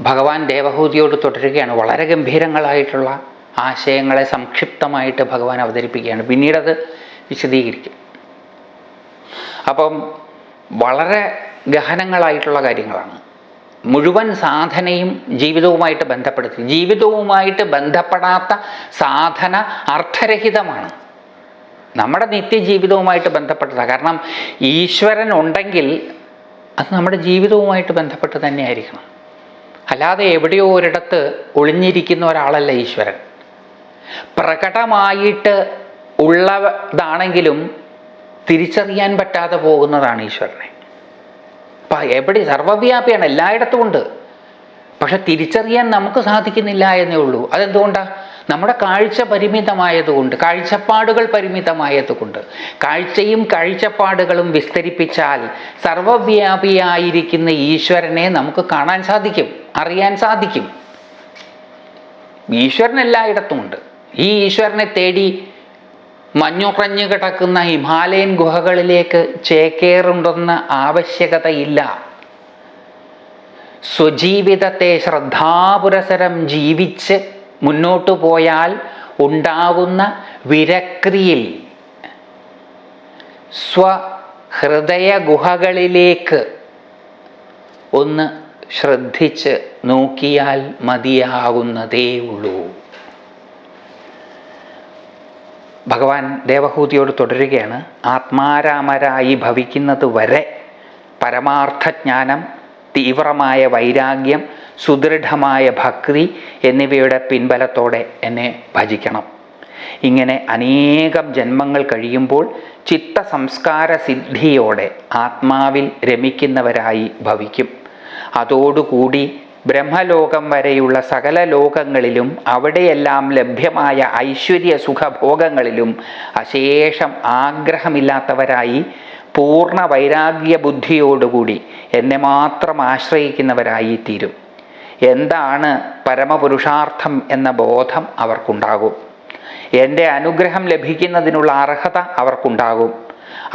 ഭഗവാൻ ദേവഹൂതിയോട് തുടരുകയാണ്. വളരെ ഗംഭീരങ്ങളായിട്ടുള്ള ആശയങ്ങളെ സംക്ഷിപ്തമായിട്ട് ഭഗവാൻ അവതരിപ്പിക്കുകയാണ്. പിന്നീടത് വിശദീകരിക്കും. അപ്പം വളരെ ഗഹനങ്ങളായിട്ടുള്ള കാര്യങ്ങളാണ്. മുഴുവൻ സാധനയും ജീവിതവുമായിട്ട് ബന്ധപ്പെടുത്തി. ജീവിതവുമായിട്ട് ബന്ധപ്പെടാത്ത സാധന അർത്ഥരഹിതമാണ്. നമ്മുടെ നിത്യജീവിതവുമായിട്ട് ബന്ധപ്പെട്ടതാണ് കാരണം ഈശ്വരൻ ഉണ്ടെങ്കിൽ അത് നമ്മുടെ ജീവിതവുമായിട്ട് ബന്ധപ്പെട്ട് തന്നെയായിരിക്കണം. അല്ലാതെ എവിടെയോ ഒരിടത്ത് ഒളിഞ്ഞിരിക്കുന്ന ഒരാളല്ല ഈശ്വരൻ. പ്രകടമായിട്ട് ഉള്ളതാണെങ്കിലും തിരിച്ചറിയാൻ പറ്റാതെ പോകുന്നതാണ് ഈശ്വരനെ. അപ്പം എവിടെ സർവവ്യാപിയാണ്? എല്ലായിടത്തും ഉണ്ട്. പക്ഷെ തിരിച്ചറിയാൻ നമുക്ക് സാധിക്കുന്നില്ല എന്നേ ഉള്ളൂ. അതെന്തുകൊണ്ടാണ് നമ്മുടെ കാഴ്ച പരിമിതമായതുകൊണ്ട് കാഴ്ചപ്പാടുകൾ പരിമിതമായതുകൊണ്ട്. കാഴ്ചയും കാഴ്ചപ്പാടുകളും വിസ്തരിപ്പിച്ചാൽ സർവവ്യാപിയായിരിക്കുന്ന ഈശ്വരനെ നമുക്ക് കാണാൻ സാധിക്കും. അറിയാൻ സാധിക്കും. ഈശ്വരൻ എല്ലായിടത്തും ഉണ്ട് ഈ ഈശ്വരനെ തേടി മഞ്ഞുറഞ്ഞു കിടക്കുന്ന ഹിമാലയൻ ഗുഹകളിലേക്ക് ചേക്കേറുണ്ടെന്ന ആവശ്യകതയില്ല. സ്വജീവിതത്തെ ശ്രദ്ധാപുരസരം ജീവിച്ച് മുന്നോട്ടു പോയാൽ ഉണ്ടാകുന്ന വിരക്രിയിൽ സ്വഹൃദയ ഗുഹകളിലേക്ക് ഒന്ന് ശ്രദ്ധിച്ച് നോക്കിയാൽ മതിയാകുന്നതേ ഉള്ളൂ. ഭഗവാൻ ദേവഹൂതിയോട് തുടരുകയാണ് ആത്മാരാമരായി ഭവിക്കുന്നത് വരെ പരമാർത്ഥജ്ഞാനം തീവ്രമായ വൈരാഗ്യം സുദൃഢമായ ഭക്തി എന്നിവയുടെ പിൻബലത്തോടെ എന്നെ ഭജിക്കണം. ഇങ്ങനെ അനേകം ജന്മങ്ങൾ കഴിയുമ്പോൾ ചിത്ത സംസ്കാര സിദ്ധിയോടെ ആത്മാവിൽ രമിക്കുന്നവരായി ഭവിക്കും. അതോടുകൂടി ബ്രഹ്മലോകം വരെയുള്ള സകല ലോകങ്ങളിലും അവിടെയെല്ലാം ലഭ്യമായ ഐശ്വര്യ സുഖഭോഗങ്ങളിലും അശേഷം ആഗ്രഹമില്ലാത്തവരായി പൂർണ വൈരാഗ്യ ബുദ്ധിയോടുകൂടി എന്നെ മാത്രം ആശ്രയിക്കുന്നവരായി തീരും എന്താണ് പരമപുരുഷാർത്ഥം എന്ന ബോധം അവർക്കുണ്ടാകും. എന്റെ അനുഗ്രഹം ലഭിക്കുന്നതിനുള്ള അർഹത അവർക്കുണ്ടാകും.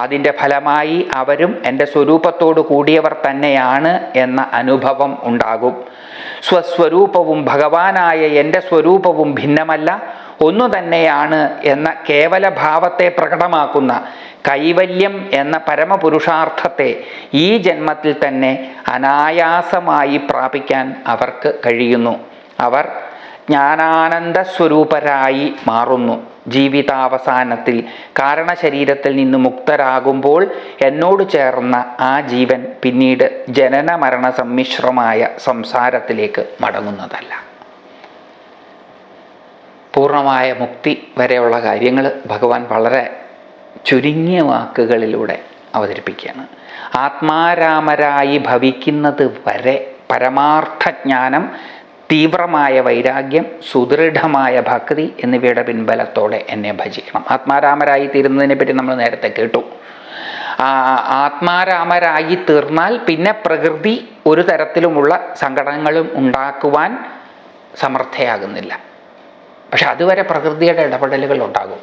അതിന്റെ ഫലമായി അവരും എന്റെ സ്വരൂപത്തോട് കൂടിയവർ തന്നെയാണ് എന്ന അനുഭവം ഉണ്ടാകും. സ്വസ്വരൂപവും ഭഗവാനായ എന്റെ സ്വരൂപവും ഭിന്നമല്ല ഒന്നു തന്നെയാണ് എന്ന കേവല ഭാവത്തെ പ്രകടമാക്കുന്ന കൈവല്യം എന്ന പരമപുരുഷാർത്ഥത്തെ ഈ ജന്മത്തിൽ തന്നെ അനായാസമായി പ്രാപിക്കാൻ അവർക്ക് കഴിയുന്നു. അവർ ജ്ഞാനാനന്ദ സ്വരൂപരായി മാറുന്നു. ജീവിതാവസാനത്തിൽ കാരണശരീരത്തിൽ നിന്ന് മുക്തരാകുമ്പോൾ എന്നോട് ചേർന്ന ആ ജീവൻ പിന്നീട് ജനന മരണ സമ്മിശ്രമായ സംസാരത്തിലേക്ക് മടങ്ങുന്നതല്ല. പൂർണമായ മുക്തി വരെയുള്ള കാര്യങ്ങൾ ഭഗവാൻ വളരെ ചുരുങ്ങിയ വാക്കുകളിലൂടെ അവതരിപ്പിക്കുകയാണ്. ആത്മാരാമരായി ഭവിക്കുന്നത് വരെ പരമാർത്ഥജ്ഞാനം തീവ്രമായ വൈരാഗ്യം സുദൃഢമായ ഭക്തി എന്നിവയുടെ പിൻബലത്തോടെ എന്നെ ഭജിക്കണം. ആത്മാരാമരായി തീരുന്നതിനെ പറ്റി നമ്മൾ നേരത്തെ കേട്ടു. ആത്മാരാമരായി തീർന്നാൽ പിന്നെ പ്രകൃതി ഒരു തരത്തിലുമുള്ള സങ്കടങ്ങളും ഉണ്ടാക്കുവാൻ സമർത്ഥയാകുന്നില്ല. പക്ഷെ അതുവരെ പ്രകൃതിയുടെ ഇടപെടലുകൾ ഉണ്ടാകും.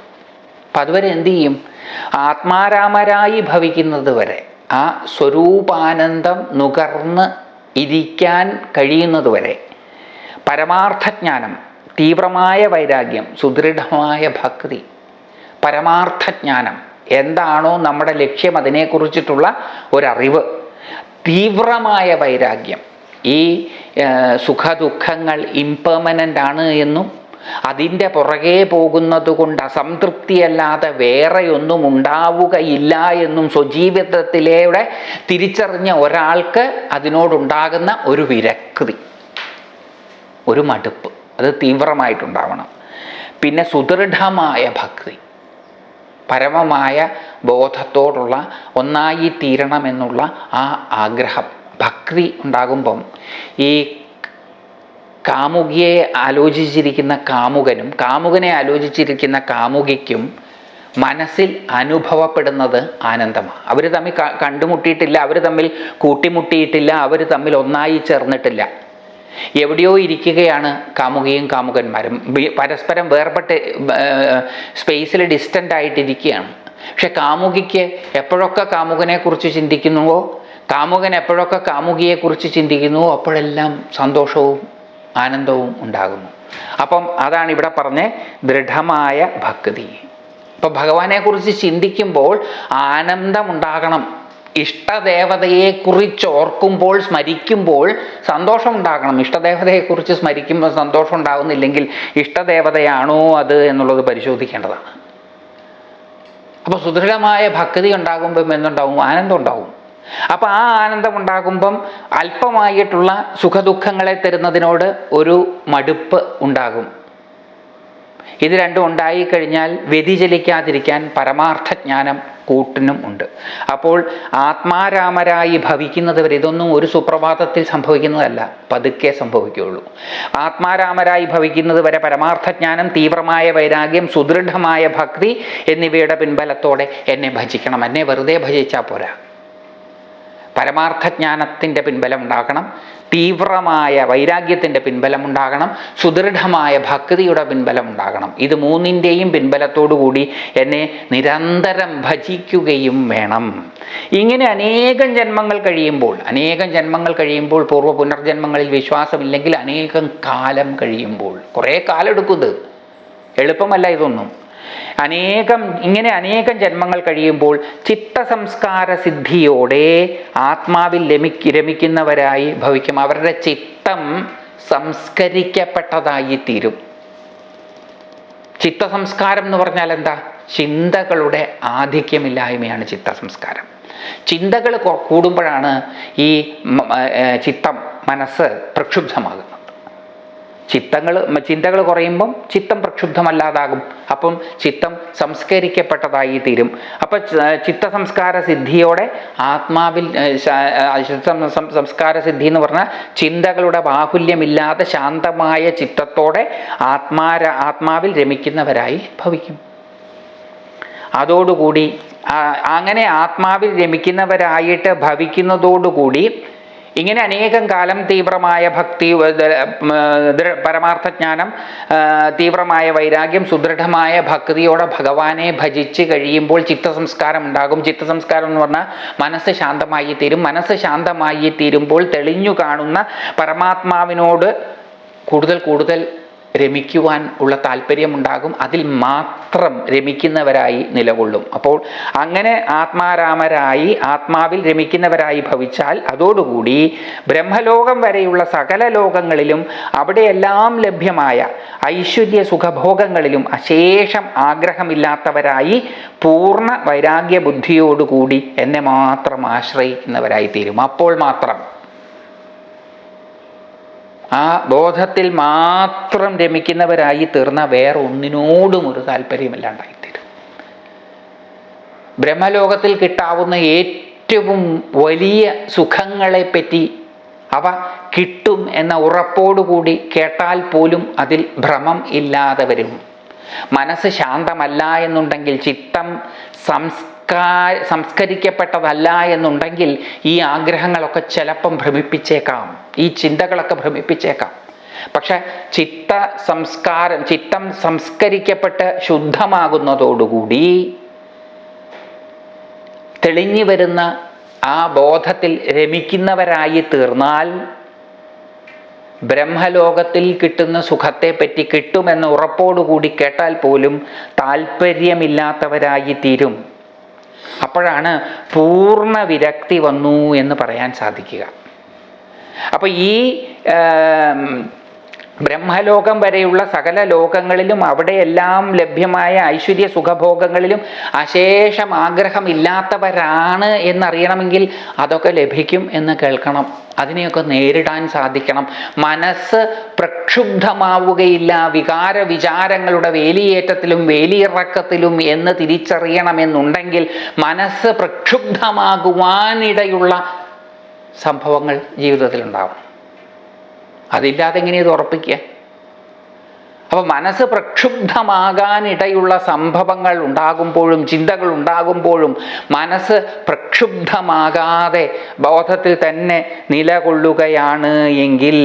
അപ്പം അതുവരെ എന്തു ചെയ്യും? ആത്മാരാമരായി ഭവിക്കുന്നത് വരെ ആ സ്വരൂപാനന്ദം നുകർന്ന് ഇരിക്കാൻ കഴിയുന്നത് വരെ പരമാർത്ഥജ്ഞാനം തീവ്രമായ വൈരാഗ്യം സുദൃഢമായ ഭക്തി. പരമാർത്ഥജ്ഞാനം എന്താണോ നമ്മുടെ ലക്ഷ്യം അതിനെക്കുറിച്ചിട്ടുള്ള ഒരറിവ്. തീവ്രമായ വൈരാഗ്യം. ഈ സുഖദുഃഖങ്ങൾ ഇംപെർമനന്റ് ആണ് എന്നും അതിന്റെ പുറകെ പോകുന്നത് കൊണ്ട് അസംതൃപ്തിയല്ലാതെ വേറെയൊന്നും ഉണ്ടാവുകയില്ല എന്നും സ്വജീവിതത്തിലൂടെ തിരിച്ചറിഞ്ഞ ഒരാൾക്ക് അതിനോടുണ്ടാകുന്ന ഒരു വിരക്തി. ഒരു മടുപ്പ്. അത് തീവ്രമായിട്ടുണ്ടാവണം. പിന്നെ സുദൃഢമായ ഭക്തി. പരമമായ ബോധത്തോടുള്ള ഒന്നായി തീരണമെന്നുള്ള ആ ആഗ്രഹം. ഭക്തി ഉണ്ടാകുമ്പം ഈ കാമുകിയെ ആലോചിച്ചിരിക്കുന്ന കാമുകനും കാമുകനെ ആലോചിച്ചിരിക്കുന്ന കാമുകിക്കും മനസ്സിൽ അനുഭവപ്പെടുന്നത് ആനന്ദമാണ്. അവർ തമ്മിൽ കണ്ടുമുട്ടിയിട്ടില്ല അവർ തമ്മിൽ കൂട്ടിമുട്ടിയിട്ടില്ല അവർ തമ്മിൽ ഒന്നായി ചേർന്നിട്ടില്ല. എവിടെയോ ഇരിക്കുകയാണ് കാമുകിയും കാമുകന്മാരും. പരസ്പരം വേർപെട്ട് സ്പേസിൽ ഡിസ്റ്റന്റ് ആയിട്ടിരിക്കുകയാണ്. പക്ഷെ കാമുകിക്ക് എപ്പോഴൊക്കെ കാമുകനെ കുറിച്ച് ചിന്തിക്കുന്നുവോ കാമുകൻ എപ്പോഴൊക്കെ കാമുകിയെക്കുറിച്ച് ചിന്തിക്കുന്നുവോ അപ്പോഴെല്ലാം സന്തോഷവും ആനന്ദവും ഉണ്ടാകുന്നു. അപ്പം അതാണ് ഇവിടെ പറഞ്ഞ ദൃഢമായ ഭക്തി. ഇപ്പം ഭഗവാനെക്കുറിച്ച് ചിന്തിക്കുമ്പോൾ ആനന്ദമുണ്ടാകണം ഇഷ്ടദേവതയെക്കുറിച്ച് ഓർക്കുമ്പോൾ സ്മരിക്കുമ്പോൾ സന്തോഷം ഉണ്ടാകണം ഇഷ്ടദേവതയെക്കുറിച്ച് സ്മരിക്കുമ്പോൾ സന്തോഷം ഉണ്ടാകുന്നില്ലെങ്കിൽ ഇഷ്ടദേവതയാണോ അത് എന്നുള്ളത് പരിശോധിക്കേണ്ടതാണ്. അപ്പോൾ സുദൃഢമായ ഭക്തി ഉണ്ടാകുമ്പം എന്തുണ്ടാവും? ആനന്ദം ഉണ്ടാവും അപ്പോൾ ആ ആനന്ദം ഉണ്ടാകുമ്പം അല്പമായിട്ടുള്ള സുഖദുഃഖങ്ങളെ തരുന്നതിനോട് ഒരു മടുപ്പ് ഉണ്ടാകും. ഇത് രണ്ടും ഉണ്ടായിക്കഴിഞ്ഞാൽ വ്യതിചലിക്കാതിരിക്കാൻ പരമാർത്ഥ ജ്ഞാനം കൂട്ടിനും ഉണ്ട്. അപ്പോൾ ആത്മാരാമരായി ഭവിക്കുന്നത് ഇതൊന്നും ഒരു സുപ്രഭാതത്തിൽ സംഭവിക്കുന്നതല്ല. പതുക്കെ സംഭവിക്കുകയുള്ളൂ. ആത്മാരാമരായി ഭവിക്കുന്നത് പരമാർത്ഥജ്ഞാനം പരമാർത്ഥ തീവ്രമായ വൈരാഗ്യം സുദൃഢമായ ഭക്തി എന്നിവയുടെ പിൻബലത്തോടെ എന്നെ ഭജിക്കണം. എന്നെ വെറുതെ ഭജിച്ചാൽ പോരാ. പരമാർത്ഥജ്ഞാനത്തിന്റെ പിൻബലം ഉണ്ടാകണം തീവ്രമായ വൈരാഗ്യത്തിന്റെ പിൻബലം ഉണ്ടാകണം സുദൃഢമായ ഭക്തിയുടെ പിൻബലം ഉണ്ടാകണം ഇത് മൂന്നിന്റെയും കൂടി എന്നെ നിരന്തരം ഭജിക്കുകയും വേണം. ഇങ്ങനെ അനേകം ജന്മങ്ങൾ കഴിയുമ്പോൾ അനേകം ജന്മങ്ങൾ കഴിയുമ്പോൾ പൂർവ പുനർജന്മങ്ങളിൽ വിശ്വാസമില്ലെങ്കിൽ അനേകം കാലം കഴിയുമ്പോൾ കുറേ കാലം എടുക്കുന്നത് എളുപ്പമല്ല ഇതൊന്നും. അനേകം ഇങ്ങനെ അനേകം ജന്മങ്ങൾ കഴിയുമ്പോൾ ചിത്തസംസ്കാര സിദ്ധിയോടെ ആത്മാവിൽ രമിക്ക് രമിക്കുന്നവരായി ഭവിക്കും. അവരുടെ ചിത്തം സംസ്കരിക്കപ്പെട്ടതായി തീരും ചിത്തസംസ്കാരം എന്ന് പറഞ്ഞാൽ എന്താ? ചിന്തകളുടെ ആധിക്യമില്ലായ്മയാണ് ചിത്തസംസ്കാരം. ചിന്തകൾ കൂടുമ്പോഴാണ് ഈ ചിത്തം മനസ്സ് പ്രക്ഷുബ്ധമാകുന്നത്. ചിത്തങ്ങൾ ചിന്തകൾ കുറയുമ്പം ചിത്തം പ്രക്ഷുബ്ധമല്ലാതാകും. അപ്പം ചിത്തം സംസ്കരിക്കപ്പെട്ടതായി തീരും. അപ്പം ചിത്തസംസ്കാര സിദ്ധിയോടെ ആത്മാവിൽ ചിത്തം സംസ്കാര സിദ്ധി എന്ന് പറഞ്ഞാൽ ചിന്തകളുടെ ബാഹുല്യമില്ലാതെ ശാന്തമായ ചിത്തത്തോടെ ആത്മാര ആത്മാവിൽ രമിക്കുന്നവരായി ഭവിക്കും. അതോടുകൂടി അങ്ങനെ ആത്മാവിൽ രമിക്കുന്നവരായിട്ട് ഭവിക്കുന്നതോടുകൂടി ഇങ്ങനെ അനേകം കാലം തീവ്രമായ ഭക്തി പരമാർത്ഥജ്ഞാനം തീവ്രമായ വൈരാഗ്യം സുദൃഢമായ ഭക്തിയോടെ ഭഗവാനെ ഭജിച്ച് കഴിയുമ്പോൾ ചിത്തസംസ്കാരം ഉണ്ടാകും. ചിത്തസംസ്കാരം എന്ന് പറഞ്ഞാൽ മനസ്സ് ശാന്തമായി തീരും. മനസ്സ് ശാന്തമായി തീരുമ്പോൾ തെളിഞ്ഞു കാണുന്ന പരമാത്മാവിനോട് കൂടുതൽ കൂടുതൽ രമിക്കുവാൻ ഉള്ള താല്പര്യമുണ്ടാകും. അതിൽ മാത്രം രമിക്കുന്നവരായി നിലകൊള്ളും. അപ്പോൾ അങ്ങനെ ആത്മാരാമരായി ആത്മാവിൽ രമിക്കുന്നവരായി ഭവിച്ചാൽ അതോടുകൂടി ബ്രഹ്മലോകം വരെയുള്ള സകല ലോകങ്ങളിലും അവിടെയെല്ലാം ലഭ്യമായ ഐശ്വര്യ സുഖഭോഗങ്ങളിലും അശേഷം ആഗ്രഹമില്ലാത്തവരായി പൂർണ വൈരാഗ്യ ബുദ്ധിയോടുകൂടി എന്നെ മാത്രം ആശ്രയിക്കുന്നവരായി തീരും അപ്പോൾ മാത്രം ആ ബോധത്തിൽ മാത്രം രമിക്കുന്നവരായി തീർന്ന വേറെ ഒന്നിനോടും ഒരു താല്പര്യമില്ലാണ്ടായിത്തീരും ബ്രഹ്മലോകത്തിൽ കിട്ടാവുന്ന ഏറ്റവും വലിയ സുഖങ്ങളെപ്പറ്റി അവ കിട്ടും എന്ന ഉറപ്പോടുകൂടി കേട്ടാൽ പോലും അതിൽ ഭ്രമം ഇല്ലാതെ വരും. മനസ്സ് ശാന്തമല്ല എന്നുണ്ടെങ്കിൽ ചിത്തം സംസ്കാ സംസ്കരിക്കപ്പെട്ടതല്ല എന്നുണ്ടെങ്കിൽ ഈ ആഗ്രഹങ്ങളൊക്കെ ചിലപ്പം ഭ്രമിപ്പിച്ചേക്കാം. ഈ ചിന്തകളൊക്കെ ഭ്രമിപ്പിച്ചേക്കാം. പക്ഷെ ചിത്ത സംസ്കാരം ചിത്തം സംസ്കരിക്കപ്പെട്ട് ശുദ്ധമാകുന്നതോടുകൂടി തെളിഞ്ഞു വരുന്ന ആ ബോധത്തിൽ രമിക്കുന്നവരായി തീർന്നാൽ ബ്രഹ്മലോകത്തിൽ കിട്ടുന്ന സുഖത്തെപ്പറ്റി കിട്ടുമെന്ന് ഉറപ്പോടുകൂടി കേട്ടാൽ പോലും താല്പര്യമില്ലാത്തവരായി തീരും. അപ്പോഴാണ് പൂർണ വിരക്തി വന്നു എന്ന് പറയാൻ സാധിക്കുക. അപ്പോൾ ഈ ബ്രഹ്മലോകം വരെയുള്ള സകല ലോകങ്ങളിലും അവിടെയെല്ലാം ലഭ്യമായ ഐശ്വര്യ സുഖഭോഗങ്ങളിലും അശേഷം ആഗ്രഹം ആഗ്രഹമില്ലാത്തവരാണ് എന്നറിയണമെങ്കിൽ അതൊക്കെ ലഭിക്കും എന്ന് കേൾക്കണം. അതിനെയൊക്കെ നേരിടാൻ സാധിക്കണം. മനസ്സ് പ്രക്ഷുബ്ധമാവുകയില്ല. വികാര വിചാരങ്ങളുടെ വേലിയേറ്റത്തിലും വേലിയിറക്കത്തിലും എന്ന് തിരിച്ചറിയണമെന്നുണ്ടെങ്കിൽ മനസ്സ് പ്രക്ഷുബ്ധമാകുവാനിടയുള്ള സംഭവങ്ങൾ ജീവിതത്തിലുണ്ടാവണം അതില്ലാതെ എങ്ങനെ ഇത് ഉറപ്പിക്കുക? അപ്പോൾ മനസ്സ് പ്രക്ഷുബ്ധമാകാനിടയുള്ള സംഭവങ്ങൾ ഉണ്ടാകുമ്പോഴും ചിന്തകൾ ഉണ്ടാകുമ്പോഴും മനസ്സ് പ്രക്ഷുബ്ധമാകാതെ ബോധത്തിൽ തന്നെ നിലകൊള്ളുകയാണ് എങ്കിൽ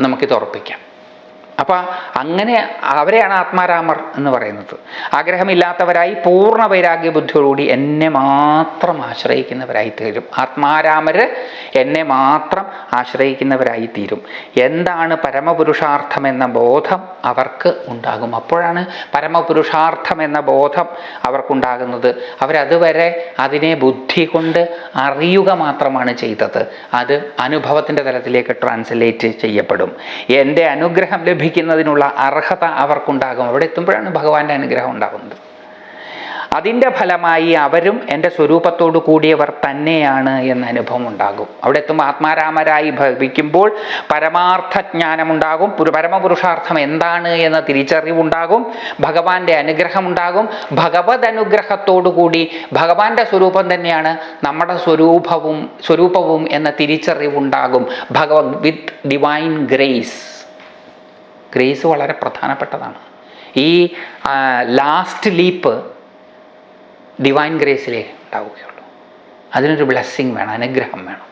നമുക്കിത് ഉറപ്പിക്കാം. അപ്പം അങ്ങനെ അവരെയാണ് ആത്മാരാമർ എന്ന് പറയുന്നത്. ആഗ്രഹമില്ലാത്തവരായി പൂർണ വൈരാഗ്യ ബുദ്ധിയോടുകൂടി എന്നെ മാത്രം ആശ്രയിക്കുന്നവരായി തീരും. ആത്മാരാമര് എന്നെ മാത്രം ആശ്രയിക്കുന്നവരായി തീരും. എന്താണ് പരമപുരുഷാർത്ഥം എന്ന ബോധം അവർക്ക് ഉണ്ടാകും. അപ്പോഴാണ് പരമപുരുഷാർത്ഥം എന്ന ബോധം അവർക്കുണ്ടാകുന്നത്. അവരതുവരെ അതിനെ ബുദ്ധി കൊണ്ട് അറിയുക മാത്രമാണ് ചെയ്തത്. അത് അനുഭവത്തിന്റെ തലത്തിലേക്ക് ട്രാൻസ്ലേറ്റ് ചെയ്യപ്പെടും. എന്റെ അനുഗ്രഹം ലഭിക്കുന്നതിനുള്ള അർഹത അവർക്കുണ്ടാകും. അവിടെ എത്തുമ്പോഴാണ് ഭഗവാന്റെ അനുഗ്രഹം ഉണ്ടാകുന്നത്. അതിന്റെ ഫലമായി അവരും എന്റെ സ്വരൂപത്തോടു കൂടിയവർ തന്നെയാണ് എന്ന അനുഭവം ഉണ്ടാകും. അവിടെ എത്തുമ്പോൾ ആത്മാരാമരായി ഭവിക്കുമ്പോൾ പരമാർത്ഥ ജ്ഞാനമുണ്ടാകും പുരു- പരമപുരുഷാർത്ഥം എന്താണ് എന്ന തിരിച്ചറിവുണ്ടാകും. ഭഗവാന്റെ അനുഗ്രഹം ഉണ്ടാകും ഭഗവത് അനുഗ്രഹത്തോടു കൂടി ഭഗവാന്റെ സ്വരൂപം തന്നെയാണ് നമ്മുടെ സ്വരൂപവും സ്വരൂപവും എന്ന തിരിച്ചറിവുണ്ടാകും. ഭഗവത് വിത്ത് ഡിവൈൻ ഗ്രേസ്. ഗ്രേസ് വളരെ പ്രധാനപ്പെട്ടതാണ്. ഈ ലാസ്റ്റ് ലീപ്പ് ഡിവൈൻ ഗ്രേസിലേ ഉണ്ടാവുകയുള്ളൂ. അതിനൊരു ബ്ലെസ്സിങ് വേണം അനുഗ്രഹം വേണം.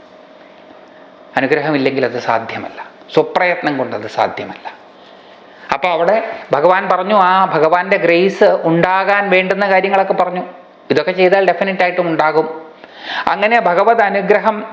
അനുഗ്രഹമില്ലെങ്കിൽ അത് സാധ്യമല്ല. സ്വപ്രയത്നം കൊണ്ടത് സാധ്യമല്ല. അപ്പോൾ അവിടെ ഭഗവാൻ പറഞ്ഞു ആ ഭഗവാന്റെ ഗ്രേസ് ഉണ്ടാകാൻ വേണ്ടുന്ന കാര്യങ്ങളൊക്കെ പറഞ്ഞു. ഇതൊക്കെ ചെയ്താൽ ഡെഫിനറ്റ് ആയിട്ടും ഉണ്ടാകും. അങ്ങനെ ഭഗവത് അനുഗ്രഹം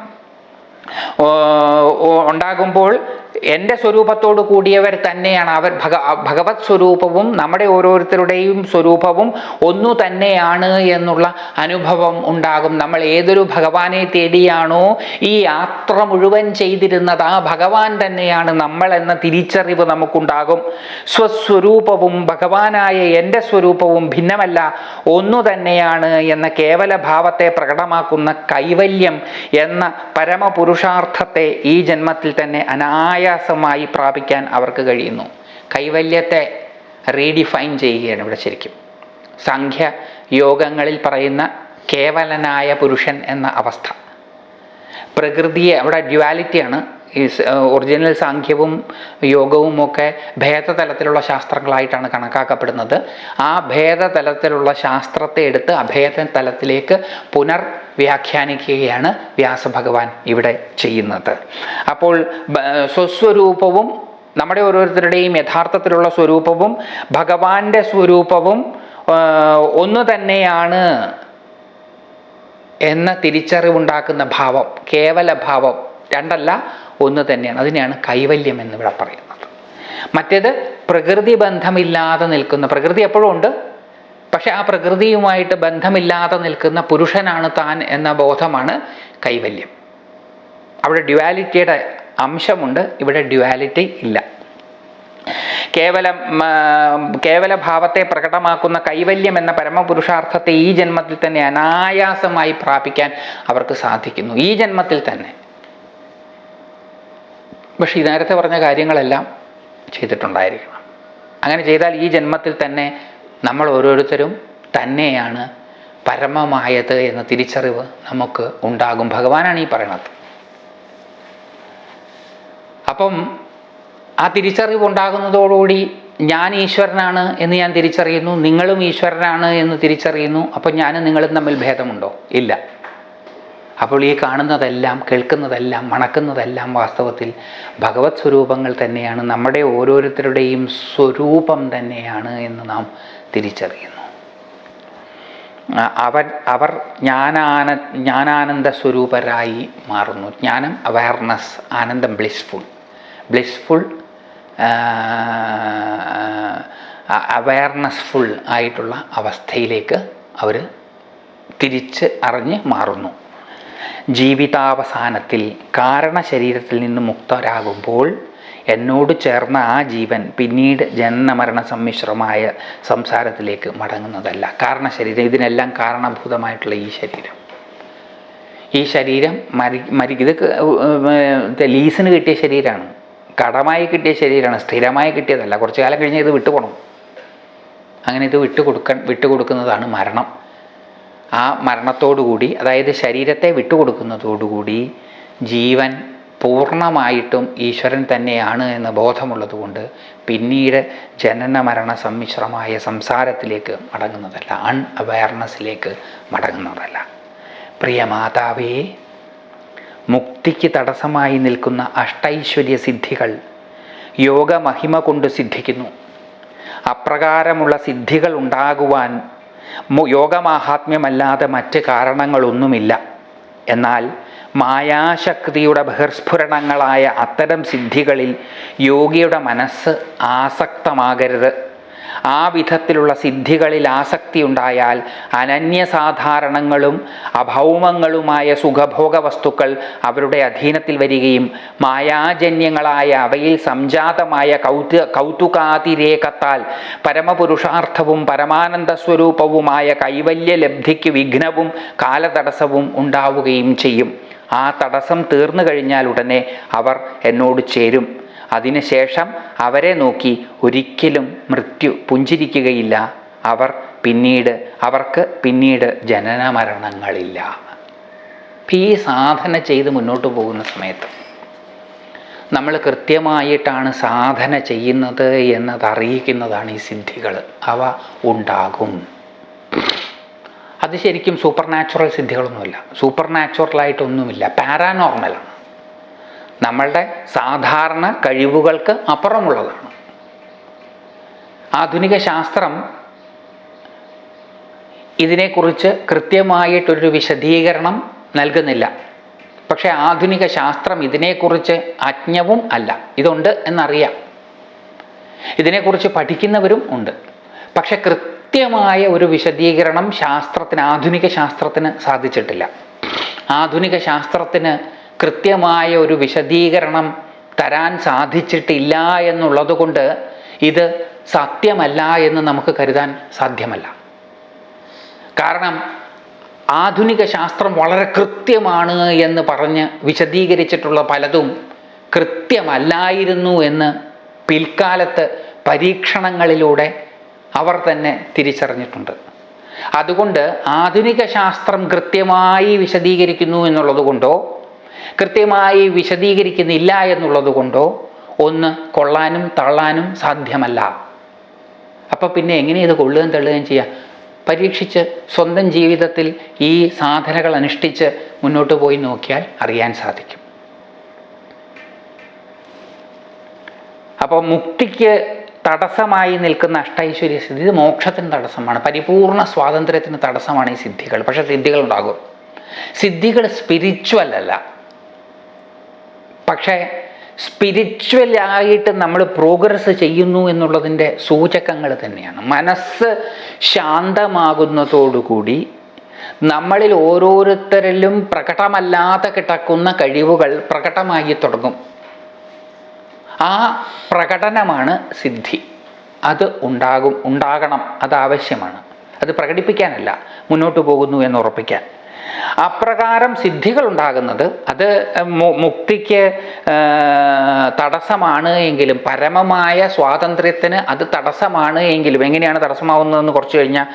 ഉണ്ടാകുമ്പോൾ എന്റെ സ്വരൂപത്തോട് കൂടിയവർ തന്നെയാണ് അവർ ഭഗ ഭഗവത് സ്വരൂപവും നമ്മുടെ ഓരോരുത്തരുടെയും സ്വരൂപവും ഒന്നു തന്നെയാണ് എന്നുള്ള അനുഭവം ഉണ്ടാകും. നമ്മൾ ഏതൊരു ഭഗവാനെ തേടിയാണോ ഈ യാത്ര മുഴുവൻ ചെയ്തിരുന്നത് ആ ഭഗവാൻ തന്നെയാണ് നമ്മൾ എന്ന തിരിച്ചറിവ് നമുക്കുണ്ടാകും. സ്വസ്വരൂപവും ഭഗവാനായ എന്റെ സ്വരൂപവും ഭിന്നമല്ല ഒന്നു തന്നെയാണ് എന്ന കേവല ഭാവത്തെ പ്രകടമാക്കുന്ന കൈവല്യം എന്ന പരമപുരുഷാർത്ഥത്തെ ഈ ജന്മത്തിൽ തന്നെ അനായാസമായി പ്രാപിക്കാൻ അവർക്ക് കഴിയുന്നു. കൈവല്യത്തെ റീഡിഫൈൻ ചെയ്യുകയാണ് ഇവിടെ ശരിക്കും. സംഖ്യ യോഗങ്ങളിൽ പറയുന്ന കേവലനായ പുരുഷൻ എന്ന അവസ്ഥ. പ്രകൃതിയെ അവിടെ ഡ്യുവാലിറ്റിയാണ് ഈ ഒറിജിനൽ സാഖ്യവും യോഗവും ഒക്കെ ഭേദതലത്തിലുള്ള ശാസ്ത്രങ്ങളായിട്ടാണ് കണക്കാക്കപ്പെടുന്നത്. ആ ഭേദതലത്തിലുള്ള ശാസ്ത്രത്തെ എടുത്ത് അഭേദ തലത്തിലേക്ക് പുനർ വ്യാഖ്യാനിക്കുകയാണ് വ്യാസഭഗവാൻ ഇവിടെ ചെയ്യുന്നത്. അപ്പോൾ സ്വസ്വരൂപവും നമ്മുടെ ഓരോരുത്തരുടെയും യഥാർത്ഥത്തിലുള്ള സ്വരൂപവും ഭഗവാന്റെ സ്വരൂപവും ഒന്ന് തന്നെയാണ് എന്ന തിരിച്ചറിവുണ്ടാക്കുന്ന ഭാവം കേവല ഭാവം രണ്ടല്ല ഒന്ന് തന്നെയാണ്. അതിനെയാണ് കൈവല്യം എന്നിവിടെ പറയുന്നത്. മറ്റേത് പ്രകൃതി ബന്ധമില്ലാതെ നിൽക്കുന്ന പ്രകൃതി എപ്പോഴും ഉണ്ട്? പക്ഷെ ആ പ്രകൃതിയുമായിട്ട് ബന്ധമില്ലാതെ നിൽക്കുന്ന പുരുഷനാണ് താൻ എന്ന ബോധമാണ് കൈവല്യം. അവിടെ ഡ്യുവാലിറ്റിയുടെ അംശമുണ്ട് ഇവിടെ ഡ്യുവാലിറ്റി ഇല്ല. കേവലം കേവല ഭാവത്തെ പ്രകടമാക്കുന്ന കൈവല്യം എന്ന പരമപുരുഷാർത്ഥത്തെ ഈ ജന്മത്തിൽ തന്നെ അനായാസമായി പ്രാപിക്കാൻ അവർക്ക് സാധിക്കുന്നു. ഈ ജന്മത്തിൽ തന്നെ. പക്ഷെ നേരത്തെ പറഞ്ഞ കാര്യങ്ങളെല്ലാം ചെയ്തിട്ടുണ്ടായിരിക്കണം. അങ്ങനെ ചെയ്താൽ ഈ ജന്മത്തിൽ തന്നെ നമ്മൾ ഓരോരുത്തരും തന്നെയാണ് പരമമായത് എന്ന തിരിച്ചറിവ് നമുക്ക് ഉണ്ടാകും. ഭഗവാനാണ് ഈ പറയണത്. അപ്പം ആ തിരിച്ചറിവ് ഉണ്ടാകുന്നതോടുകൂടി ഞാൻ ഈശ്വരനാണ് എന്ന് ഞാൻ തിരിച്ചറിയുന്നു നിങ്ങളും ഈശ്വരനാണ് എന്ന് തിരിച്ചറിയുന്നു അപ്പം ഞാനും നിങ്ങളും തമ്മിൽ ഭേദമുണ്ടോ? ഇല്ല. അപ്പോൾ ഈ കാണുന്നതെല്ലാം കേൾക്കുന്നതെല്ലാം മണക്കുന്നതെല്ലാം വാസ്തവത്തിൽ ഭഗവത് സ്വരൂപങ്ങൾ തന്നെയാണ്. നമ്മുടെ ഓരോരുത്തരുടെയും സ്വരൂപം തന്നെയാണ് എന്ന് നാം തിരിച്ചറിയുന്നു. അവൻ അവർ ജ്ഞാനാന ജ്ഞാനാനന്ദ സ്വരൂപരായി മാറുന്നു. ജ്ഞാനം അവയർനെസ് ആനന്ദം ബ്ലിസ്ഫുൾ ബ്ലിസ്ഫുൾ അവയർനെസ്ഫുൾ ആയിട്ടുള്ള അവസ്ഥയിലേക്ക് അവർ തിരിച്ച് അറിഞ്ഞ് മാറുന്നു. ജീവിതാവസാനത്തിൽ കാരണശരീരത്തിൽ നിന്ന് മുക്തരാകുമ്പോൾ എന്നോട് ചേർന്ന ആ ജീവൻ പിന്നീട് ജനനമരണ സമ്മിശ്രമായ സംസാരത്തിലേക്ക് മടങ്ങുന്നതല്ല. കാരണശരീരം ഇതിനെല്ലാം കാരണഭൂതമായിട്ടുള്ള ഈ ശരീരം. ഈ ശരീരം മരി മരി ഇത് ലീസിന് കിട്ടിയ ശരീരമാണ് കടമായി കിട്ടിയ ശരീരമാണ് സ്ഥിരമായി കിട്ടിയതല്ല. കുറച്ച് കാലം കഴിഞ്ഞ് ഇത് വിട്ടുപോകണം അങ്ങനെ ഇത് വിട്ടുകൊടുക്കാൻ വിട്ടുകൊടുക്കുന്നതാണ് മരണം. ആ മരണത്തോടുകൂടി അതായത് ശരീരത്തെ വിട്ടുകൊടുക്കുന്നതോടുകൂടി ജീവൻ പൂർണമായിട്ടും ഈശ്വരൻ തന്നെയാണ് എന്ന് ബോധമുള്ളതുകൊണ്ട് പിന്നീട് ജനന മരണ സമ്മിശ്രമായ സംസാരത്തിലേക്ക് മടങ്ങുന്നതല്ല അൺ അവയർനെസ്സിലേക്ക് മടങ്ങുന്നതല്ല. പ്രിയ മാതാവേ മുക്തിക്ക് തടസ്സമായി നിൽക്കുന്ന അഷ്ടൈശ്വര്യ സിദ്ധികൾ യോഗമഹിമ കൊണ്ട് സിദ്ധിക്കുന്നു. അപ്രകാരമുള്ള സിദ്ധികൾ ഉണ്ടാകുവാൻ യോഗമാഹാത്മ്യമല്ലാതെ മറ്റ് കാരണങ്ങളൊന്നുമില്ല. എന്നാൽ മായാശക്തിയുടെ ബഹിർസ്ഫുരണങ്ങളായ അത്തരം സിദ്ധികളിൽ യോഗിയുടെ മനസ്സ് ആസക്തമാകരുത്. ആ വിധത്തിലുള്ള സിദ്ധികളിൽ ആസക്തി ഉണ്ടായാൽ അനന്യസാധാരണങ്ങളും അഭൗമങ്ങളുമായ സുഖഭോഗ വസ്തുക്കൾ അവരുടെ അധീനത്തിൽ വരികയും മായാജന്യങ്ങളായ അവയിൽ സംജാതമായ കൗതു കൗതുകാതിരേകത്താൽ പരമപുരുഷാർത്ഥവും പരമാനന്ദ സ്വരൂപവുമായ കൈവല്യ ലബ്ധിക്ക് വിഘ്നവും കാലതടസ്സവും ഉണ്ടാവുകയും ചെയ്യും. ആ തടസ്സം തീർന്നു കഴിഞ്ഞാൽ ഉടനെ അവർ എന്നോട് ചേരും. അതിനുശേഷം അവരെ നോക്കി ഒരിക്കലും മൃത്യു പുഞ്ചിരിക്കുകയില്ല. അവർ പിന്നീട് അവർക്ക് പിന്നീട് ജനന മരണങ്ങളില്ല ഈ സാധന ചെയ്ത് മുന്നോട്ട് പോകുന്ന സമയത്ത് നമ്മൾ കൃത്യമായിട്ടാണ് സാധന ചെയ്യുന്നത് എന്നത് അറിയിക്കുന്നതാണ് ഈ സിദ്ധികൾ. അവ ഉണ്ടാകും. അത് ശരിക്കും സൂപ്പർ നാച്ചുറൽ സിദ്ധികളൊന്നുമില്ല സൂപ്പർ നാച്ചുറലായിട്ടൊന്നുമില്ല പാരാനോർമലാണ് നമ്മളുടെ സാധാരണ കഴിവുകൾക്ക് അപ്പുറമുള്ളതാണ്. ആധുനിക ശാസ്ത്രം ഇതിനെക്കുറിച്ച് കൃത്യമായിട്ടൊരു വിശദീകരണം നൽകുന്നില്ല. പക്ഷേ ആധുനിക ശാസ്ത്രം ഇതിനെക്കുറിച്ച് അജ്ഞവും അല്ല. ഇതുണ്ട് എന്നറിയാം. ഇതിനെക്കുറിച്ച് പഠിക്കുന്നവരും ഉണ്ട്. പക്ഷെ കൃത്യമായ ഒരു വിശദീകരണം ശാസ്ത്രത്തിന് ആധുനിക ശാസ്ത്രത്തിന് സാധിച്ചിട്ടില്ല. ആധുനിക ശാസ്ത്രത്തിന് കൃത്യമായ ഒരു വിശദീകരണം തരാൻ സാധിച്ചിട്ടില്ല എന്നുള്ളത് കൊണ്ട് ഇത് സത്യമല്ല എന്ന് നമുക്ക് കരുതാൻ സാധ്യമല്ല. കാരണം ആധുനിക ശാസ്ത്രം വളരെ കൃത്യമാണ് എന്ന് പറഞ്ഞ് വിശദീകരിച്ചിട്ടുള്ള പലതും കൃത്യമല്ലായിരുന്നു എന്ന് പിൽക്കാലത്ത് പരീക്ഷണങ്ങളിലൂടെ അവർ തന്നെ തിരിച്ചറിഞ്ഞിട്ടുണ്ട്. അതുകൊണ്ട് ആധുനിക ശാസ്ത്രം കൃത്യമായി വിശദീകരിക്കുന്നു എന്നുള്ളത് കൊണ്ടോ കൃത്യമായി വിശദീകരിക്കുന്നില്ല എന്നുള്ളത് കൊണ്ടോ ഒന്ന് കൊള്ളാനും തള്ളാനും സാധ്യമല്ല. അപ്പം പിന്നെ എങ്ങനെ ഇത് കൊള്ളുകയും തള്ളുകയും ചെയ്യാം? പരീക്ഷിച്ച് സ്വന്തം ജീവിതത്തിൽ ഈ സാധനകൾ അനുഷ്ഠിച്ച് മുന്നോട്ട് പോയി നോക്കിയാൽ അറിയാൻ സാധിക്കും. അപ്പോൾ മുക്തിക്ക് തടസ്സമായി നിൽക്കുന്ന അഷ്ടൈശ്വര്യ സിദ്ധി ഇത് മോക്ഷത്തിന് തടസ്സമാണ്. പരിപൂർണ സ്വാതന്ത്ര്യത്തിന് തടസ്സമാണ് ഈ സിദ്ധികൾ. പക്ഷേ സിദ്ധികൾ ഉണ്ടാകും സിദ്ധികൾ സ്പിരിച്വൽ അല്ല. പക്ഷേ സ്പിരിച്വലായിട്ട് നമ്മൾ പ്രോഗ്രസ് ചെയ്യുന്നു എന്നുള്ളതിന്റെ സൂചകങ്ങൾ തന്നെയാണ്. മനസ്സ് ശാന്തമാകുന്നതോടുകൂടി നമ്മളിൽ ഓരോരുത്തരിലും പ്രകടമല്ലാതെ കിടക്കുന്ന കഴിവുകൾ പ്രകടമായി തുടങ്ങും. ആ പ്രകടനമാണ് സിദ്ധി. അത് ഉണ്ടാകും ഉണ്ടാകണം അത് ആവശ്യമാണ്. അത് പ്രകടിപ്പിക്കാനല്ല മുന്നോട്ട് പോകുന്നു എന്ന് ഉറപ്പിക്കാൻ. അപ്രകാരം സിദ്ധികൾ ഉണ്ടാകുന്നത്. അത് മുക്തിക്ക് തടസ്സമാണ് എങ്കിലും പരമമായ സ്വാതന്ത്ര്യത്തിന് അത് തടസ്സമാണ് എങ്കിലും എങ്ങനെയാണ് തടസ്സമാവുന്നതെന്ന് കുറച്ച് കഴിഞ്ഞാൽ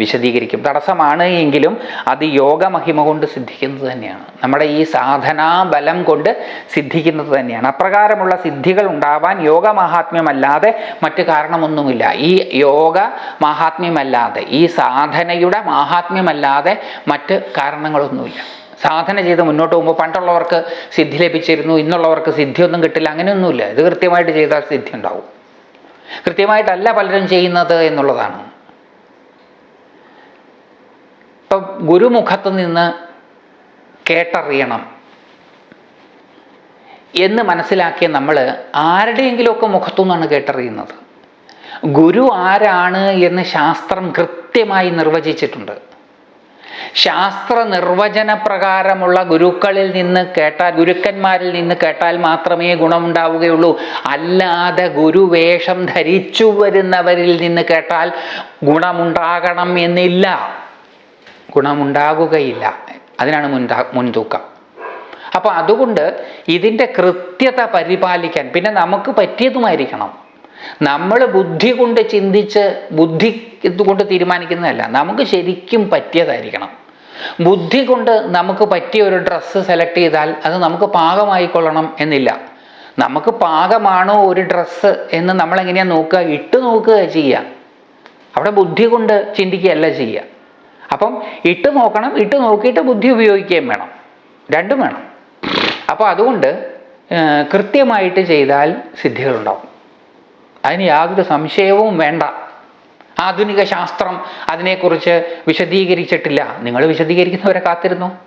വിശദീകരിക്കും. തടസ്സമാണ് എങ്കിലും അത് യോഗമഹിമ കൊണ്ട് സിദ്ധിക്കുന്നത് തന്നെയാണ്. നമ്മുടെ ഈ സാധനാ ബലം കൊണ്ട് സിദ്ധിക്കുന്നത് തന്നെയാണ്. അപ്രകാരമുള്ള സിദ്ധികൾ ഉണ്ടാവാൻ യോഗ മാഹാത്മ്യമല്ലാതെ മറ്റു കാരണമൊന്നുമില്ല. ഈ യോഗ മാഹാത്മ്യമല്ലാതെ ഈ സാധനയുടെ മാഹാത്മ്യമല്ലാതെ മറ്റ് കാരണങ്ങളൊന്നുമില്ല. സാധന ചെയ്ത് മുന്നോട്ട് പോകുമ്പോൾ പണ്ടുള്ളവർക്ക് സിദ്ധി ലഭിച്ചിരുന്നു ഇന്നുള്ളവർക്ക് സിദ്ധിയൊന്നും കിട്ടില്ല അങ്ങനെയൊന്നുമില്ല. ഇത് കൃത്യമായിട്ട് ചെയ്താൽ സിദ്ധി ഉണ്ടാവും കൃത്യമായിട്ടല്ല പലരും ചെയ്യുന്നത് എന്നുള്ളതാണ്. ഇപ്പം ഗുരുമുഖത്ത് നിന്ന് കേട്ടറിയണം എന്ന് മനസ്സിലാക്കിയ നമ്മൾ ആരുടെയെങ്കിലുമൊക്കെ മുഖത്തു നിന്നാണ് കേട്ടറിയുന്നത്. ഗുരു ആരാണ് എന്ന് ശാസ്ത്രം കൃത്യമായി നിർവചിച്ചിട്ടുണ്ട്. ശാസ്ത്ര നിർവചന പ്രകാരമുള്ള ഗുരുക്കളിൽ നിന്ന് കേട്ടാൽ ഗുരുക്കന്മാരിൽ നിന്ന് കേട്ടാൽ മാത്രമേ ഗുണമുണ്ടാവുകയുള്ളൂ. അല്ലാതെ ഗുരുവേഷം ധരിച്ചു വരുന്നവരിൽ നിന്ന് കേട്ടാൽ ഗുണമുണ്ടാകണം എന്നില്ല. ഗുണമുണ്ടാകുകയില്ല. അതിനാണ് മുൻതാ മുൻതൂക്കം. അപ്പോൾ അതുകൊണ്ട് ഇതിന്റെ കൃത്യത പരിപാലിക്കാൻ പിന്നെ നമുക്ക് പറ്റിയതുമായിരിക്കണം. നമ്മൾ ബുദ്ധി കൊണ്ട് ചിന്തിച്ച് ബുദ്ധി കൊണ്ട് തീരുമാനിക്കുന്നതല്ല. നമുക്ക് ശരിക്കും പറ്റിയതായിരിക്കണം. ബുദ്ധി കൊണ്ട് നമുക്ക് പറ്റിയ ഒരു ഡ്രസ്സ് സെലക്ട് ചെയ്താൽ അത് നമുക്ക് പാകമായിക്കൊള്ളണം എന്നില്ല. നമുക്ക് പാകമാണോ ഒരു ഡ്രസ്സ് എന്ന് നമ്മൾ എങ്ങനെയാ നോക്കുക? ഇട്ട് നോക്കുക ചെയ്യുക അവിടെ ബുദ്ധി കൊണ്ട് ചിന്തിക്കുകയല്ല ചെയ്യുക അപ്പം ഇട്ട് നോക്കണം ഇട്ട് നോക്കിയിട്ട് ബുദ്ധി ഉപയോഗിക്കുകയും വേണം. രണ്ടും വേണം. അപ്പോൾ അതുകൊണ്ട് കൃത്യമായിട്ട് ചെയ്താൽ സിദ്ധികളുണ്ടാവും. അതിന് യാതൊരു സംശയവും വേണ്ട. ആധുനിക ശാസ്ത്രം അതിനെക്കുറിച്ച് വിശദീകരിച്ചിട്ടില്ല. നിങ്ങൾ വിശദീകരിക്കുന്നവരെ കാത്തിരുന്നു.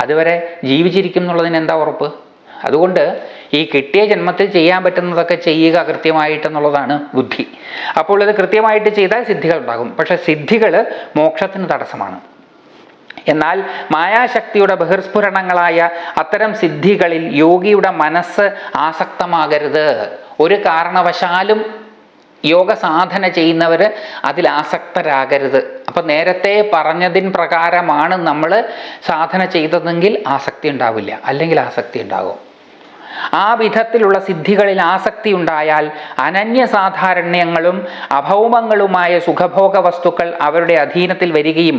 അതുവരെ ജീവിച്ചിരിക്കും എന്നുള്ളതിന് എന്താ ഉറപ്പ്? അതുകൊണ്ട് ഈ കിട്ടിയ ജന്മത്തിൽ ചെയ്യാൻ പറ്റുന്നതൊക്കെ ചെയ്യുക കൃത്യമായിട്ടെന്നുള്ളതാണ് ബുദ്ധി. അപ്പോൾ ഇത് കൃത്യമായിട്ട് ചെയ്താൽ സിദ്ധികൾ ഉണ്ടാകും. പക്ഷെ സിദ്ധികൾ മോക്ഷത്തിന് തടസ്സമാണ്. എന്നാൽ മായാശക്തിയുടെ ബഹിർസ്ഫുരണങ്ങളായ അത്തരം സിദ്ധികളിൽ യോഗിയുടെ മനസ്സ് ആസക്തമാകരുത്. ഒരു കാരണവശാലും യോഗ സാധന ചെയ്യുന്നവർ അതിൽ ആസക്തരാകരുത്. അപ്പം നേരത്തെ പറഞ്ഞതിൻ പ്രകാരമാണ് നമ്മൾ സാധന ചെയ്തതെങ്കിൽ ആസക്തി ഉണ്ടാവില്ല. അല്ലെങ്കിൽ ആസക്തി ഉണ്ടാകും. ആ വിധത്തിലുള്ള സിദ്ധികളിൽ ആസക്തി ഉണ്ടായാൽ അനന്യസാധാരണ്യങ്ങളും അഭൗമങ്ങളുമായ സുഖഭോഗ വസ്തുക്കൾ അവരുടെ അധീനത്തിൽ വരികയും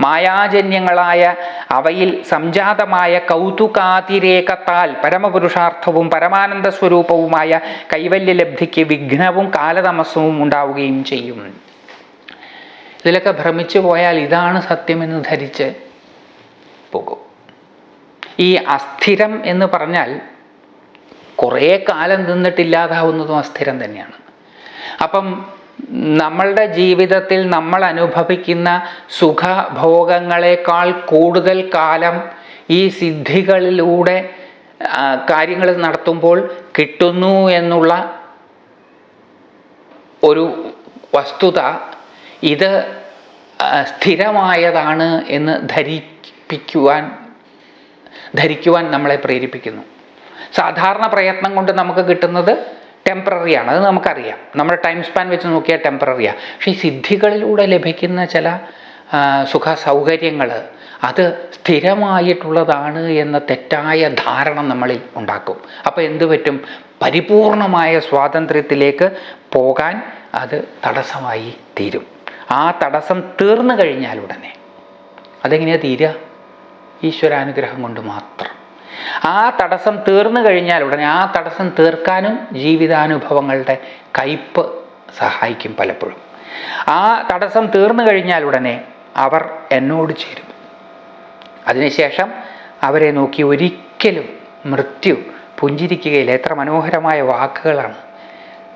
മായാജന്യങ്ങളായ അവയിൽ സംജാതമായ കൗതുകാതിരേകത്താൽ പരമപുരുഷാർത്ഥവും പരമാനന്ദ സ്വരൂപവുമായ കൈവല്യലബ്ധിക്ക് വിഘ്നവും കാലതമസവും ഉണ്ടാവുകയും ചെയ്യും. ഇതിലൊക്കെ ഭ്രമിച്ചു പോയാൽ ഇതാണ് സത്യമെന്ന് ധരിച്ച് പോകും. ഈ അസ്ഥിരം എന്ന് പറഞ്ഞാൽ കുറേ കാലം നിന്നിട്ടില്ലാതാവുന്നതും അസ്ഥിരം തന്നെയാണ്. അപ്പം നമ്മളുടെ ജീവിതത്തിൽ നമ്മൾ അനുഭവിക്കുന്ന സുഖഭോഗങ്ങളെക്കാൾ കൂടുതൽ കാലം ഈ സിദ്ധികളിലൂടെ കാര്യങ്ങൾ നടത്തുമ്പോൾ കിട്ടുന്നു എന്നുള്ള ഒരു വസ്തുത ഇത് സ്ഥിരമായതാണ് എന്ന് ധരിപ്പിക്കുവാൻ ധരിക്കുവാൻ നമ്മളെ പ്രേരിപ്പിക്കുന്നു. സാധാരണ പ്രയത്നം കൊണ്ട് നമുക്ക് കിട്ടുന്നത് ടെമ്പററിയാണ് അത് നമുക്കറിയാം. നമ്മുടെ ടൈം സ്പാൻ വെച്ച് നോക്കിയാൽ ടെമ്പററിയാണ് പക്ഷേ ഈ സിദ്ധികളിലൂടെ ലഭിക്കുന്ന ചില സുഖ സൗകര്യങ്ങൾ അത് സ്ഥിരമായിട്ടുള്ളതാണ് എന്ന തെറ്റായ ധാരണ നമ്മളിൽ ഉണ്ടാക്കും. അപ്പോൾ എന്തു പറ്റും? പരിപൂർണമായ സ്വാതന്ത്ര്യത്തിലേക്ക് പോകാൻ അത് തടസ്സമായി തീരും. ആ തടസ്സം തീർന്നു കഴിഞ്ഞാൽ ഉടനെ അതെങ്ങനെയാണ് തീരുക ഈശ്വരാനുഗ്രഹം കൊണ്ട് മാത്രം. ആ തടസ്സം തീർന്നു കഴിഞ്ഞാൽ ഉടനെ ആ തടസ്സം തീർക്കാനും ജീവിതാനുഭവങ്ങളുടെ കയ്പ് സഹായിക്കും പലപ്പോഴും. ആ തടസ്സം തീർന്നു കഴിഞ്ഞാൽ ഉടനെ അവർ എന്നോട് ചേരും. അതിനുശേഷം അവരെ നോക്കി ഒരിക്കലും മൃത്യു പുഞ്ചിരിക്കുകയില്ല. എത്ര മനോഹരമായ വാക്കുകളാണ്.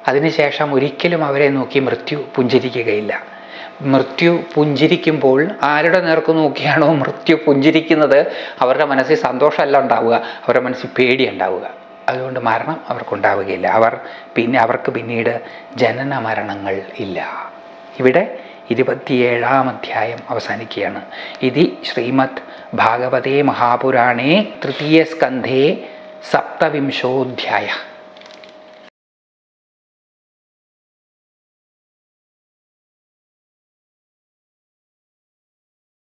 അതിനുശേഷം ഒരിക്കലും അവരെ നോക്കി മൃത്യു പുഞ്ചിരിക്കുകയില്ല. മൃത്യു പുഞ്ചിരിക്കുമ്പോൾ ആരുടെ നേർക്ക് നോക്കിയാണോ മൃത്യു പുഞ്ചിരിക്കുന്നത്? അവരുടെ മനസ്സിൽ സന്തോഷമല്ല ഉണ്ടാവുക. അവരുടെ മനസ്സിൽ പേടി ഉണ്ടാവുക. അതുകൊണ്ട് മരണം അവർക്കുണ്ടാവുകയില്ല. അവർ പിന്നെ അവർക്ക് പിന്നീട് ജനന മരണങ്ങൾ ഇല്ല. ഇവിടെ ഇരുപത്തിയേഴാം അധ്യായം അവസാനിക്കുകയാണ്. ഇതി ശ്രീമദ് ഭാഗവതേ മഹാപുരാണേ തൃതീയ സ്കന്ധേ സപ്തവിംശോധ്യായ.